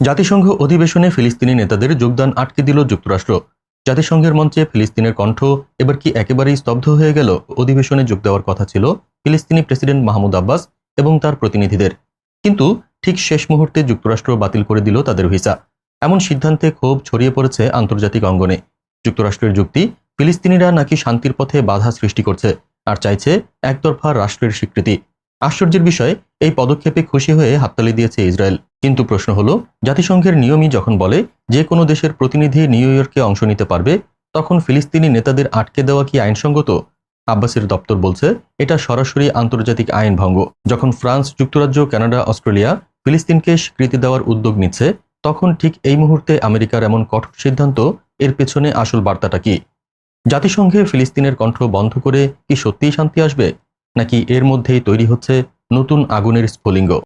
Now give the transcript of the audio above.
জাতিসংঘ অধিবেশনে ফিলিস্তিনি নেতাদের যোগদান আটকে দিল যুক্তরাষ্ট্র। জাতিসংঘের মঞ্চে ফিলিস্তিনের কণ্ঠ এবার কি একেবারেই স্তব্ধ হয়ে গেল? অধিবেশনে যোগ দেওয়ার কথা ছিল ফিলিস্তিনি প্রেসিডেন্ট মাহমুদ আব্বাস এবং তার প্রতিনিধিদের। কিন্তু ঠিক শেষ মুহূর্তে যুক্তরাষ্ট্র বাতিল করে দিল তাদের ভিসা। এমন সিদ্ধান্তে ক্ষোভ ছড়িয়ে পড়েছে আন্তর্জাতিক অঙ্গনে। যুক্তরাষ্ট্রের যুক্তি, ফিলিস্তিনিরা নাকি শান্তির পথে বাধা সৃষ্টি করছে, আর চাইছে একতরফা রাষ্ট্রের স্বীকৃতি। আশ্চর্যের বিষয়, এই পদক্ষেপে খুশি হয়ে হাততালি দিয়েছে ইসরায়েল। কিন্তু প্রশ্ন হলো, জাতিসংঘের নিয়মই যখন বলে যে কোনো দেশের প্রতিনিধি নিউ ইয়র্কে অংশ নিতে পারবে, তখন ফিলিস্তিনি নেতাদের আটকে দেওয়া কি আইনসঙ্গত? আব্বাসের দপ্তর বলছে, এটা সরাসরি আন্তর্জাতিক আইন ভঙ্গ। যখন ফ্রান্স, যুক্তরাজ্য, কানাডা, অস্ট্রেলিয়া ফিলিস্তিনকে স্বীকৃতি দেওয়ার উদ্যোগ নিচ্ছে, তখন ঠিক এই মুহূর্তে আমেরিকার এমন কঠোর সিদ্ধান্ত, এর পেছনে আসল বার্তাটা কি? জাতিসংঘে ফিলিস্তিনের কণ্ঠ বন্ধ করে কি সত্যিই শান্তি আসবে? নাকি এর মধ্যেই তৈরি হচ্ছে নতুন আগুনের স্ফুলিঙ্গ?